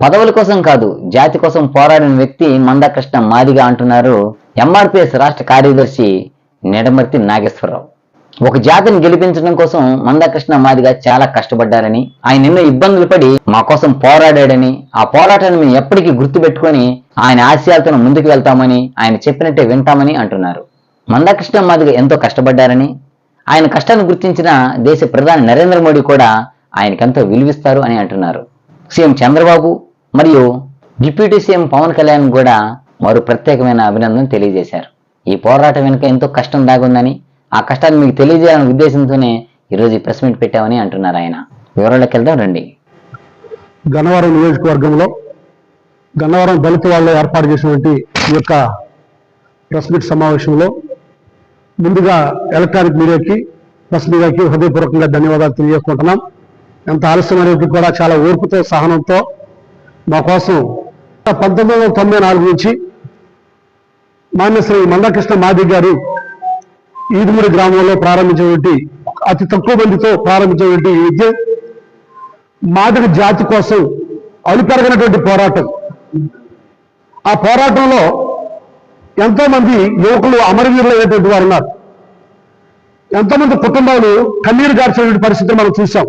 పదవుల కోసం కాదు జాతి కోసం పోరాడిన వ్యక్తి మందకృష్ణ మాదిగా అంటున్నారు ఎంఆర్పిఎస్ రాష్ట్ర కార్యదర్శి నిడమర్తి నాగేశ్వరరావు. ఒక జాతిని గెలిపించడం కోసం మందకృష్ణ మాదిగా చాలా కష్టపడ్డారని ఆయన ఎన్నో ఇబ్బందులు పడి మా కోసం పోరాడాడని ఆ పోరాటాన్ని మేము ఎప్పటికీ గుర్తుపెట్టుకొని ఆయన ఆశయాలతో ముందుకు వెళ్తామని ఆయన చెప్పినట్టే వింటామని అంటున్నారు. మందకృష్ణ మాదిగా ఎంతో కష్టపడ్డారని ఆయన కష్టాన్ని గుర్తించిన దేశ ప్రధాని నరేంద్ర మోడీ కూడా ఆయనకెంతో విలువిస్తారు అని అంటున్నారు. సీఎం చంద్రబాబు మరియు డిప్యూటీ సీఎం పవన్ కళ్యాణ్ కూడా మరో ప్రత్యేకమైన అభినందన తెలియజేశారు. ఈ పోరాటం వెనుక ఎంతో కష్టం దాగుందని ఆ కష్టాన్ని మీకు తెలియజేయాలనే ఉద్దేశంతోనే ఈరోజు ఈ ప్రెస్ మీట్ పెట్టామని అంటున్నారు ఆయన. వివరాలకు వెళ్దాం రండి. గన్నవరం నియోజకవర్గంలో గన్నవరం దళిత వాళ్ళు ఏర్పాటు చేసినటువంటి ఈ యొక్క ప్రెస్ మీట్ సమావేశంలో ముందుగా ఎలక్ట్రానిక్ మీడియాకి ప్రెస్ మీడియాకి హృదయపూర్వకంగా ధన్యవాదాలు తెలియజేసుకుంటున్నాం. ఎంత ఆలస్యం అనేది కూడా చాలా ఓర్పుతో సహనంతో మా కోసం పంతొమ్మిది వందల తొంభై నాలుగు నుంచి మాన్య శ్రీ మందకృష్ణ మాది గారు ఈదుమూడి గ్రామంలో ప్రారంభించినటువంటి అతి తక్కువ మందితో ప్రారంభించినటువంటి ఈ విద్య మాదిరి జాతి కోసం అలుపెరగనటువంటి పోరాటం. ఆ పోరాటంలో ఎంతో మంది యువకులు అమరవీరులు అయినటువంటి వారు ఉన్నారు. ఎంతోమంది కుటుంబాలు కన్నీరు గార్చినటువంటి పరిస్థితి మనం చూసాం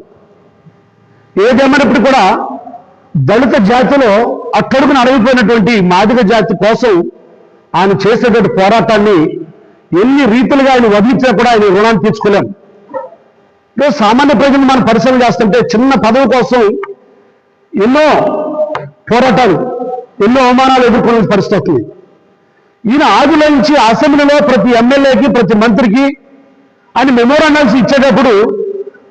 ఏదేమైనప్పుడు కూడా దళిత జాతిలో అక్కడుకుని అడగిపోయినటువంటి మాదిగ జాతి కోసం ఆయన చేసేటువంటి పోరాటాన్ని ఎన్ని రీతులుగా ఆయన వదిలించినా కూడా ఆయన రుణాన్ని తీర్చుకోలేం. ఇప్పుడు సామాన్య ప్రజలు మనం పరిశీలన చేస్తుంటే చిన్న పదవి కోసం ఎన్నో పోరాటాలు ఎన్నో అవమానాలు ఎదుర్కొనే పరిస్థితి వస్తుంది. ఈయన ఆదిలో నుంచి అసెంబ్లీలో ప్రతి ఎమ్మెల్యేకి ప్రతి మంత్రికి ఆయన మెమోరాండల్స్ ఇచ్చేటప్పుడు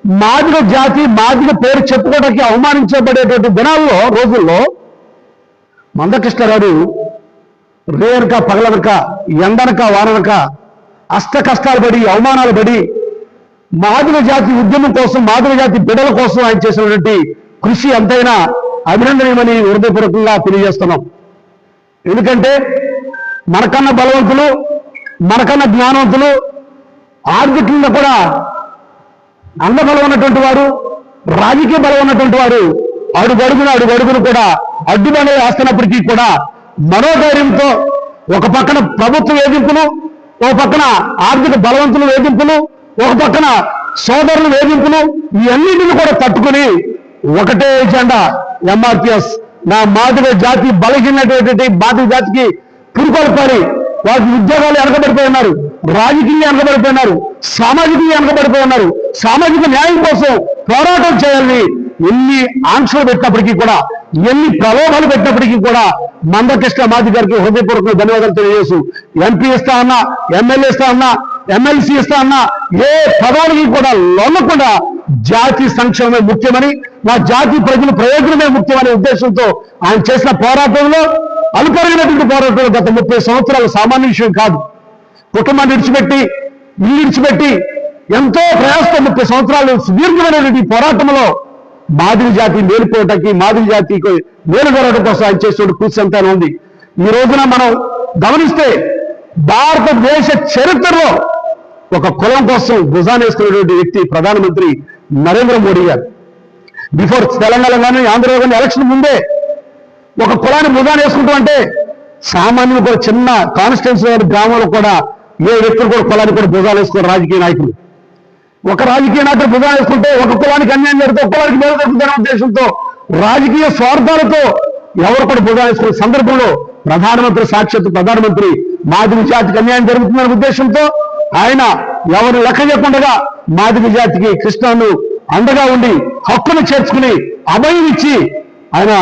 మాదిగ జాతి మాదిగ పేరు చెప్పుకోవడానికి అవమానించబడేటువంటి దినాల్లో రోజుల్లో మందకృష్ణ గారు రేయనక పగలనక ఎండనక వాననక అష్ట కష్టాలు పడి అవమానాలు పడి మాదిగ జాతి ఉద్యమం కోసం మాదిగ జాతి బిడ్డల కోసం ఆయన చేసినటువంటి కృషి ఎంతైనా అభినందనీయమని హృదయపూర్వకంగా తెలియజేస్తున్నాం. ఎందుకంటే మనకన్నా బలవంతులు మనకన్నా జ్ఞానవంతులు ఆర్థికంగా కూడా బలం ఉన్నటువంటి వారు రాజకీయ బలం ఉన్నటువంటి వారు అడుగడుగున అడుగడుగును కూడా అడ్డుబండలు వేస్తున్నప్పటికీ కూడా మనోధైర్యంతో ఒక పక్కన ప్రభుత్వ వేధింపులు ఒక పక్కన ఆర్థిక బలవంతుల వేధింపులు ఒక పక్కన సోదరుల వేధింపులు ఇవన్నింటిని కూడా తట్టుకుని ఒకటే ఎజెండా ఎంఆర్పిఎస్. నా మాదిగ జాతి బలహీనటువంటి మాదిగ జాతికి పురుకొల్పాలి వారికి ఉద్యోగాలు ఎనకబడిపోయి ఉన్నారు. రాజకీయంగా వెనకబడిపోయినారు సామాజికంగా వెనకబడిపోయి ఉన్నారు. సామాజిక న్యాయం కోసం పోరాటం చేయాలని ఎన్ని ఆంక్షలు పెట్టినప్పటికీ కూడా ఎన్ని ప్రలోభాలు పెట్టినప్పటికీ కూడా మందకృష్ణ మాది గారికి హృదయపూర్వక ధన్యవాదాలు తెలియజేసు ఎంపీ ఇస్తా అన్నా ఎమ్మెల్యే ఇస్తా అన్నా ఎమ్మెల్సీ ఇస్తా అన్నా ఏ పదవులకి కూడా లొల్లకుండా జాతి సంక్షేమమే ముఖ్యమని నా జాతి ప్రజల ప్రయోజనమే ముఖ్యమనే ఉద్దేశంతో ఆయన చేసిన పోరాటంలో అలుపరిగినటువంటి పోరాటంలో గత ముప్పై సంవత్సరాలు సామాన్య విషయం కాదు. కుటుంబాన్ని విడిచిపెట్టి ఇల్లు విడిచిపెట్టి ఎంతో ప్రయాసంతో ముప్పై సంవత్సరాలు సుదీర్ఘమైనటువంటి పోరాటంలో మాదిరి జాతి మేలుకోవటానికి మాదిరి జాతికి మేలు కోసం ఆయన చేసేటువంటి కృషి అంతా ఉంది. ఈ రోజున మనం గమనిస్తే భారతదేశ చరిత్రలో ఒక కులం కోసం భుజానేసుకునేటువంటి వ్యక్తి ప్రధానమంత్రి నరేంద్ర మోడీ గారు. బిఫోర్ తెలంగాణ కానీ ఆంధ్రలో కానీ ఎలక్షన్ ముందే ఒక కులాన్ని భుజాన్ని వేసుకుంటూ అంటే సామాన్యులు కూడా చిన్న కాన్స్టిట్యున్సీ గ్రామంలో కూడా ఏ వ్యక్తులు కూడా కులానికి కూడా భుజాలు వేసుకోరు రాజకీయ నాయకులు. ఒక రాజకీయ నాయకుడు భుజాలు వేసుకుంటే ఒక కులానికి అన్యాయం జరిగితే ఒక కులానికి మేలు జరుగుతుందనే ఉద్దేశంతో రాజకీయ స్వార్థాలతో ఎవరు కూడా భుజాలు వేసుకునే సందర్భంలో ప్రధానమంత్రి సాక్షాత్ ప్రధానమంత్రి మాదిరి జాతికి అన్యాయం జరుగుతుందనే ఉద్దేశంతో ఆయన ఎవరు లెక్క చెప్పకుండా మాదిరి జాతికి కృష్ణను అండగా ఉండి హక్కును చేర్చుకుని అభయం ఇచ్చి ఆయన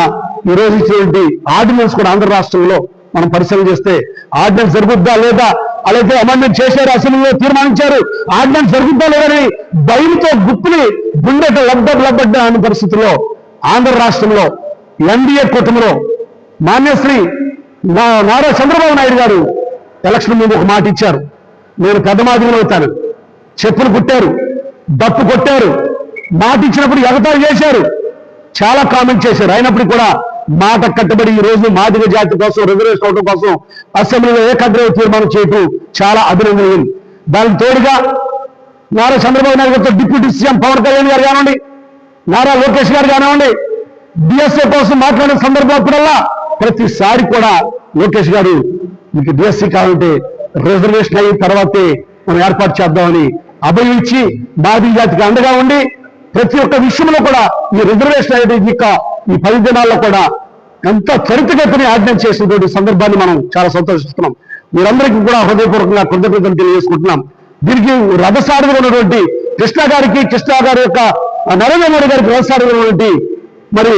ఈరోజు ఇచ్చినటువంటి ఆర్డినెన్స్ కూడా ఆంధ్ర రాష్ట్రంలో మనం పరిశీలన చేస్తే ఆర్డినెన్స్ జరుగుద్దా లేదా అలాగే అమెండ్మెంట్ చేశారు అసెంబ్లీలో తీర్మానించారు. ఆర్డినెన్స్ జరుగుతా లేదని భయంతో గుప్పుని గుండెట లబ్బ లబ్బడ్డ అనే పరిస్థితుల్లో ఆంధ్ర రాష్ట్రంలో ఎన్డీఏ కూటమిలో. మాన్యశ్రీ నా- నారా చంద్రబాబు నాయుడు గారు ఎలక్షన్ ముందు ఒక మాట ఇచ్చారు. నేను పెద్ద మాదిరిలో అవుతాను. చెప్పులు కుట్టారు డప్పు కొట్టారు మాట ఇచ్చినప్పుడు ఎగతాళి చేశారు. చాలా కామెంట్ చేశారు. అయినప్పుడు కూడా మాట కట్టుబడి ఈ రోజు మాదిగ జాతి కోసం రిజర్వేషన్ అవడం కోసం అసెంబ్లీలో ఏకగ్రహ తీర్మానం చేయటం చాలా అభినందనీయం. దానికి తోడుగా నారా చంద్రబాబు నాయుడు గారితో డిప్యూటీ సీఎం పవన్ కళ్యాణ్ గారు కానివ్వండి నారా లోకేష్ గారు కానివ్వండి డిఎస్ఏ కోసం మాట్లాడిన సందర్భం అప్పుడల్లా ప్రతిసారి కూడా లోకేష్ గారు మీకు డిఎస్సీ కావాలంటే రిజర్వేషన్ అయిన తర్వాతే మనం ఏర్పాటు చేద్దామని అభయం ఇచ్చి బాధీ జాతికి అండగా ఉండి ప్రతి ఒక్క విషయంలో కూడా ఈ రిజర్వేషన్ అనేది యొక్క ఈ పది దినాల్లో కూడా ఎంత త్వరితగతిని ఆజ్ఞ చేసినటువంటి సందర్భాన్ని మనం చాలా సంతోషిస్తున్నాం. మీరందరికీ కూడా హృదయపూర్వకంగా కృతజ్ఞతలు తెలియజేసుకుంటున్నాం. దీనికి రథసారథిగా ఉన్నటువంటి కృష్ణ గారికి కృష్ణ గారి యొక్క నరేంద్ర మోడీ గారికి రథసారథిగా ఉన్నటువంటి మరి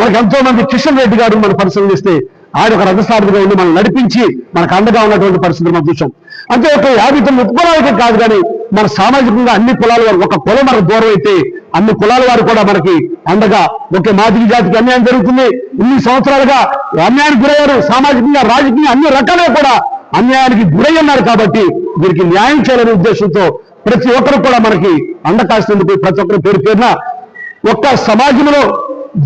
మనకు ఎంతో మంది కిషన్ రెడ్డి గారు మనం పరిశీలన చేస్తే ఆయన ఒక రథసారథిగా ఉండి మనం నడిపించి మనకు అండగా ఉన్నటువంటి పరిస్థితులు మనం చూసాం అంటే ఒక యాభై తొమ్మిది ఉపకులాలకే కాదు కానీ మన సామాజికంగా అన్ని కులాల వారు ఒక కులం మనకు దూరం అయితే అన్ని కులాల వారు కూడా మనకి అండగా ఒకే మాదిరి జాతికి అన్యాయం జరుగుతుంది. ఇన్ని సంవత్సరాలుగా అన్యాయానికి గురయ్యారు. సామాజికంగా రాజకీయంగా అన్ని రకాలుగా కూడా అన్యాయానికి గురై ఉన్నారు కాబట్టి వీరికి న్యాయం చేయాలనే ఉద్దేశంతో ప్రతి ఒక్కరు కూడా మనకి అండ కాసినందుకు ప్రతి ఒక్కరు పేరు పేరున ఒక్క సమాజంలో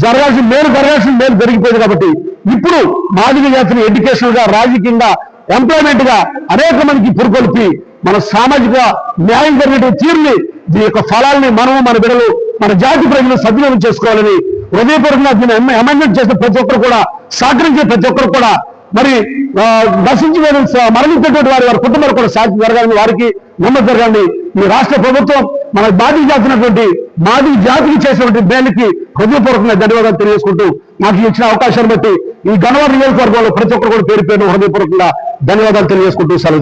జరగాల్సిన మేలు జరగాల్సిన మేలు జరిగిపోయింది కాబట్టి ఇప్పుడు మాదిరి జాతిని ఎడ్యుకేషనల్గా రాజకీయంగా ఎంప్లాయ్మెంట్గా అనేక మందికి పురుకొల్పి మన సామాజిక న్యాయం జరిగిన తీరుని దీని యొక్క ఫలాల్ని మనము మన బిడ్డలు మన జాతి ప్రజలు సద్వినియోగం చేసుకోవాలని హృదయపూర్వకంగా దీన్ని అమెండ్మెంట్ చేసిన ప్రతి ఒక్కరు కూడా సహకరించే ప్రతి ఒక్కరు కూడా మరి ఆ, నశించి మరణించినటువంటి వారి వారి కుటుంబాలు కూడా శాంతి జరగాలని వారికి నెమ్మది జరగాలని ఈ రాష్ట్ర ప్రభుత్వం మన మాదికి జాతినటువంటి మాదికి జాతికి చేసినటువంటి మేలుకి హృదయపూర్వకంగా ధన్యవాదాలు తెలియజేసుకుంటూ నాకు ఇచ్చిన అవకాశాన్ని బట్టి ఈ గణవారి నియోజకవర్గంలో ప్రతి ఒక్కరు కూడా పేరు పేరు హృదయపూర్వకంగా ధన్యవాదాలు తెలియజేసుకుంటూ సెలవు